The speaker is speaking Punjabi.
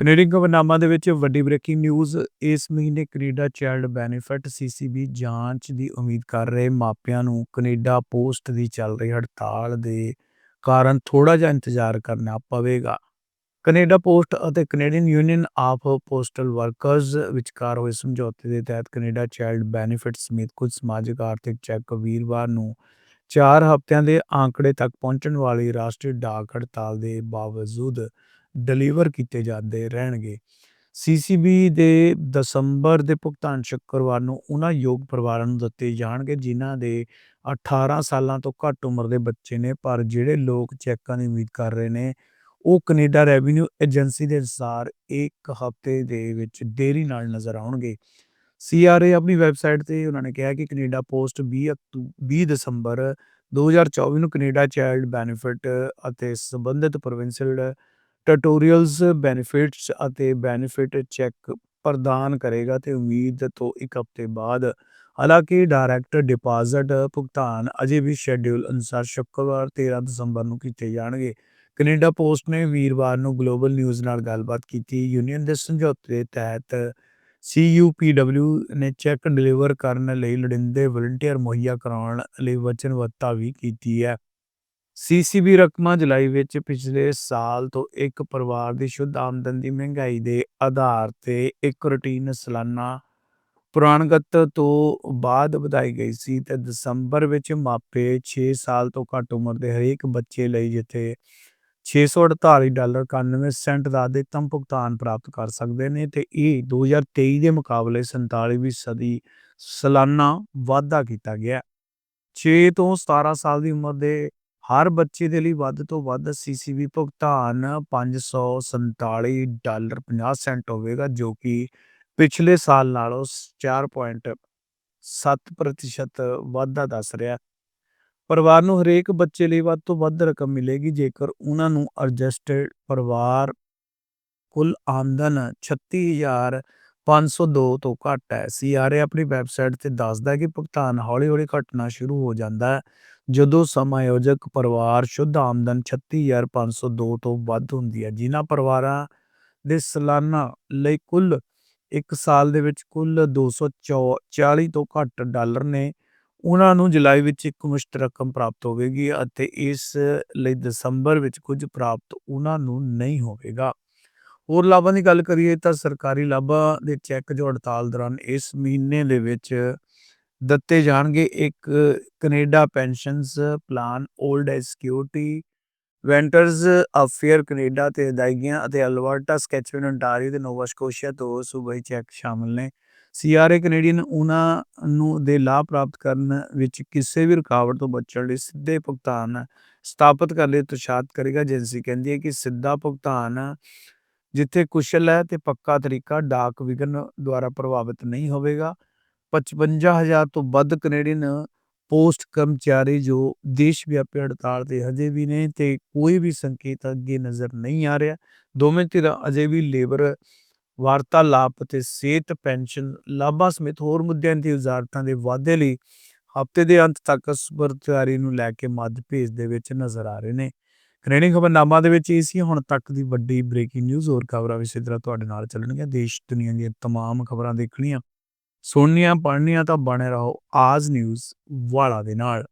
ਕੈਨੇਡੀਅਨ ਖਬਰਨਾਮਾ ਦੇ ਵਿੱਚ ਵੱਡੀ ਬ੍ਰੇਕਿੰਗ ਨਿਊਜ਼ ਇਸ ਮਹੀਨੇ ਕੈਨੇਡਾ ਚਾਈਲਡ ਬੈਨੀਫਿਟ ਸੀਸੀਬੀ ਜਾਂਚ ਦੀ ਉਮੀਦ ਕਰ ਰਹੇ ਮਾਪਿਆਂ ਨੂੰ ਕੈਨੇਡਾ ਪੋਸਟ ਦੀ ਚੱਲ ਰਹੀ ਹੜਤਾਲ ਦੇ ਕਾਰਨ ਥੋੜਾ ਜਿਹਾ ਇੰਤਜ਼ਾਰ ਕਰਨਾ ਪਵੇਗਾ। ਕੈਨੇਡਾ ਪੋਸਟ ਅਤੇ Canadian Union of Postal Workers ਵਿਚਕਾਰ ਹੋਏ ਸਮਝੌਤੇ ਦੇ ਤਹਿਤ ਕੈਨੇਡਾ ਚਾਈਲਡ ਬੈਨੀਫਿਟ ਸਮੇਤ ਕੁਝ ਸਮਾਜਿਕ ਆਰਥਿਕ ਚੈੱਕ ਵੀਰਵਾਰ ਨੂੰ 4 ਹਫ਼ਤਿਆਂ ਦੇ ਆંકੜੇ ਤੱਕ ਪਹੁੰਚਣ ਵਾਲੀ ਰਾਸ਼ਟਰੀ ਡਾਕ ਹੜਤਾਲ ਦੇ ਬਾਵਜੂਦ ਡਿਲੀਵਰ ਕੀਤੇ ਜਾਂਦੇ ਰਹਿਣਗੇ। ਸੀਸੀਬੀ ਦੇ ਦਸੰਬਰ ਦੇ ਭੁਗਤਾਨ ਸ਼ੁੱਕਰਵਾਰ ਨੂੰ ਉਹਨਾਂ ਯੋਗ ਪਰਿਵਾਰਾਂ ਨੂੰ ਦਿੱਤੇ ਜਾਣਗੇ, ਜਿਨ੍ਹਾਂ ਦੇ 18 ਸਾਲਾਂ ਤੋਂ ਘੱਟ ਉਮਰ ਦੇ ਬੱਚੇ ਨੇ, ਪਰ ਜਿਹੜੇ ਲੋਕ ਚੈੱਕਾਂ ਦੀ ਉਮੀਦ ਕਰ ਰਹੇ ਨੇ, ਉਹ ਕੈਨੇਡਾ ਰੈਵਨਿਊ ਏਜੰਸੀ ਦੇ ਅਨੁਸਾਰ ਇੱਕ ਹਫ਼ਤੇ ਦੇ ਵਿੱਚ ਦੇਰੀ ਨਾਲ ਨਜ਼ਰ ਆਉਣਗੇ। ਸੀਆਰਏ ਆਪਣੀ ਵੈਬਸਾਈਟ ਤੇ ਉਹਨਾਂ ਨੇ ਕਿਹਾ ਕਿ ਕੈਨੇਡਾ ਪੋਸਟ 20 ਅਕਤੂ 20 ਦਸੰਬਰ 2024 ਨੂੰ ਕੈਨੇਡਾ ਚਾਈਲਡ ਬੈਨੀਫਿਟ ਅਤੇ ਸੰਬੰਧਿਤ ਪ੍ਰੋਵਿੰਸ਼ੀਅਲ ਟਿਊਟੋਰੀਅਲਸ ਬੈਨੀਫਿਟਸ ਅਤੇ ਬੈਨੀਫਿਟ ਚੈੱਕ ਪ੍ਰਦਾਨ ਕਰੇਗਾ ਤੇ ਉਮੀਦ ਤੋਂ ਇੱਕ ਹਫ਼ਤੇ ਬਾਅਦ। ਹਾਲਾਂਕਿ ਡਾਇਰੈਕਟ ਡਿਪਾਜ਼ਿਟ ਭੁਗਤਾਨ ਅਜੇ ਵੀ ਸ਼ੈਡਿਊਲ ਅਨੁਸਾਰ ਸ਼ੁੱਕਰਵਾਰ 13 ਦਸੰਬਰ ਨੂੰ ਕੀਤੇ ਜਾਣਗੇ। ਕੈਨੇਡਾ ਪੋਸਟ ਨੇ ਵੀਰਵਾਰ ਨੂੰ ਗਲੋਬਲ ਨਿਊਜ਼ ਨਾਲ ਗੱਲਬਾਤ ਕੀਤੀ। ਯੂਨੀਅਨ ਦੇ ਸਮਝੌਤੇ ਦੇ ਤਹਿਤ ਸੀਯੂਪੀਡਬਲਿਊ ਨੇ ਚੈੱਕ ਡਿਲੀਵਰ ਕਰਨ ਲਈ ਲੋੜੀਂਦੇ ਵਲੰਟੀਅਰ ਮੁਹੱਈਆ ਕਰਾਉਣ ਲਈ ਵਚਨਬੱਧਤਾ ਵੀ ਕੀਤੀ ਹੈ। ਸੀਸੀਬੀ ਰਕਮਾਂ ਜੁਲਾਈ ਵਿੱਚ ਪਿਛਲੇ ਸਾਲ ਤੋਂ ਇੱਕ ਪਰਿਵਾਰ ਦੀ ਸ਼ੁੱਧ ਆਮਦਨ ਦੀ ਮਹਿੰਗਾਈ ਦੇ ਆਧਾਰ ਤੇ ਇੱਕ ਰੁਟੀਨ ਸਾਲਾਨਾ ਪੁਰਾਣਗਤ ਤੋਂ ਬਾਅਦ ਵਧਾਈ ਗਈ ਸੀ ਤੇ ਦਸੰਬਰ ਵਿੱਚ ਮਾਪੇ 6 ਸਾਲ ਤੋਂ ਘੱਟ ਉਮਰ ਦੇ ਹਰੇਕ ਬੱਚੇ ਲਈ ਜਿੱਥੇ 648 ਡਾਲਰ 91 ਸੈਂਟ ਦਾ ਅਧਿਕਤਮ ਭੁਗਤਾਨ ਪ੍ਰਾਪਤ ਕਰ ਸਕਦੇ ਨੇ ਤੇ ਇਹ 2023 ਦੇ ਮੁਕਾਬਲੇ 47ਵੀਂ ਸਦੀ ਸਾਲਾਨਾ ਵਾਧਾ ਕੀਤਾ ਗਿਆ। 6 ਤੋਂ 17 ਸਾਲ ਦੀ ਉਮਰ ਦੇ ਹਰ ਬੱਚੇ ਦੇ ਲਈ ਵੱਧ ਤੋਂ ਵੱਧ ਸੀਸੀਬੀ ਭੁਗਤਾਨ 547 ਡਾਲਰ 50 ਸੈਂਟ ਹੋਵੇਗਾ, ਜੋ ਕਿ ਪਿਛਲੇ ਸਾਲ ਨਾਲੋਂ 4.7% ਵਾਧਾ ਦੱਸ ਰਿਹਾ। ਪਰਿਵਾਰ ਨੂੰ ਹਰੇਕ ਬੱਚੇ ਲਈ ਵੱਧ ਤੋਂ ਵੱਧ ਰਕਮ ਮਿਲੇਗੀ, ਜੇਕਰ ਉਹਨਾਂ ਨੂੰ ਐਡਜਸਟਡ ਪਰਿਵਾਰ ਕੁੱਲ ਆਮਦਨ 36502 ਤੋਂ ਘੱਟ ਹੈ। ਸੀਆਰਏ ਆਪਣੀ ਵੈਬਸਾਈਟ ਤੇ ਦੱਸਦਾ ਹੈ ਕਿ ਭੁਗਤਾਨ ਹੌਲੀ-ਹੌਲੀ ਘਟਣਾ ਸ਼ੁਰੂ ਹੋ ਜਾਂਦਾ ਹੈ। ਜਦੋਂ ਸਮਾਯੋਜਕ ਪਰਿਵਾਰ ਸ਼ੁੱਧ ਆਮਦਨ 36502 ਤੋਂ ਵੱਧ ਹੁੰਦੀ ਹੈ, ਜਿਨ੍ਹਾਂ ਪਰਿਵਾਰਾਂ ਦੇ ਸਾਲਾਨਾ ਲਈ ਕੁੱਲ ਇੱਕ ਸਾਲ ਦੇ ਵਿੱਚ ਕੁੱਲ 240 ਤੋਂ ਘੱਟ ਡਾਲਰ ਨੇ, ਉਹਨਾਂ ਨੂੰ ਜੁਲਾਈ ਵਿੱਚ ਇੱਕ ਮੁਸ਼ਤ ਰਕਮ ਪ੍ਰਾਪਤ ਹੋਵੇਗੀ ਅਤੇ ਇਸ ਲਈ ਦਸੰਬਰ ਵਿੱਚ ਕੁਝ ਪ੍ਰਾਪਤ ਉਹਨਾਂ ਨੂੰ ਨਹੀਂ ਹੋਵੇਗਾ। ਹੋਰ ਲਾਭਾਂ ਦੀ ਗੱਲ ਕਰੀਏ ਤਾਂ ਸਰਕਾਰੀ ਲਾਭਾਂ ਦੇ ਚੈੱਕ ਜੋ ਹੜਤਾਲ ਦੌਰਾਨ ਇਸ ਮਹੀਨੇ ਦੇ ਵਿੱਚ ਦਿੱਤੇ ਜਾਣਗੇ। ਇੱਕ Canada Pensions Plan Old Age Security Veterans Affair Canada ਤੇ ਅਦਾਇਗੀਆਂ ਅਤੇ ਅਲਬਰਟਾ ਸਕੈਚਵਨ ontario ਤੇ ਨੋਵਾ ਸਕੋਸ਼ੀਆ ਤੋਂ ਸੂਬਾਈ ਚੈੱਕ ਸ਼ਾਮਲ ਨੇ। ਸੀਆਰਏ ਕੈਨੇਡੀਅਨ ਉਹਨਾਂ ਨੂੰ ਦੇ ਲਾਭ ਪ੍ਰਾਪਤ ਕਰਨ ਵਿੱਚ ਕਿਸੇ ਵੀ ਰੁਕਾਵਟ ਤੋਂ ਬਚਣ ਲਈ ਸਿੱਧੇ ਭੁਗਤਾਨ ਸਥਾਪਿਤ ਕਰਨ ਲਈ ਉਤਸ਼ਾਹਿਤ ਕਰੇਗਾ। ਏਜੰਸੀ ਕਹਿੰਦੀ ਹੈ ਕਿ ਸਿੱਧਾ ਭੁਗਤਾਨ ਜਿੱਥੇ ਕੁਸ਼ਲ ਹੈ ਤੇ ਪੱਕਾ ਤਰੀਕਾ ਡਾਕ ਵਿਗਨ ਦੁਆਰਾ ਪ੍ਰਭਾਵਿਤ ਨਹੀਂ ਹੋਵੇਗਾ। 55000 ਤੋਂ ਵੱਧ ਕੈਨੇਡੀਅਨ ਪੋਸਟ ਕਰਮਚਾਰੀ ਜੋ ਦੇਸ਼ ਵਿਆਪੀ ਹੜਤਾਲ ਤੇ ਹਜੇ ਵੀ ਨੇ ਤੇ ਕੋਈ ਵੀ ਸੰਕੇਤ ਅੱਗੇ ਨਜ਼ਰ ਨਹੀਂ ਆ ਰਿਹਾ ਦੋਵੇਂ ਧਿਰਾਂ ਅਜੇ ਵੀ ਲੇਬਰ ਵਾਰਤਾਲਾਪ ਤੇ ਸਿਹਤ ਪੈਨਸ਼ਨ ਲਾਭਾਂ ਸਮੇਤ ਹੋਰ ਮੁੱਦਿਆਂ ਦੀ ਵਜ਼ਾਰਤਾਂ ਦੇ ਵਾਅਦੇ ਲਈ ਹਫ਼ਤੇ ਦੇ ਅੰਤ ਤੱਕ ਸਬਰਤਾਰੀ ਨੂੰ ਲੈ ਕੇ ਮੱਧ ਭੇਜ ਦੇ ਵਿੱਚ ਨਜ਼ਰ ਆ ਰਹੇ ਨੇ ਕੈਨੇਡੀਅਨ ਖਬਰਨਾਮਾ ਦੇ ਵਿੱਚ ਇਹ ਸੀ ਹੁਣ ਤੱਕ ਦੀ ਵੱਡੀ ਬ੍ਰੇਕਿੰਗ ਨਿਊਜ਼ ਹੋਰ ਖਬਰਾਂ ਵੀ ਇਸੇ ਤਰ੍ਹਾਂ ਤੁਹਾਡੇ ਨਾਲ ਚੱਲਣਗੀਆਂ ਦੇਸ਼ ਦੁਨੀਆ ਦੀਆਂ तमाम ਖਬਰਾਂ ਦੇਖਣੀਆਂ ਸੁਣਨੀਆਂ ਪੜ੍ਹਨੀਆਂ ਤਾਂ ਬਣੇ ਰਹੋ। ਆਜ ਨਿਊਜ਼ ਵਾਲਾ ਦੇ ਨਾਲ।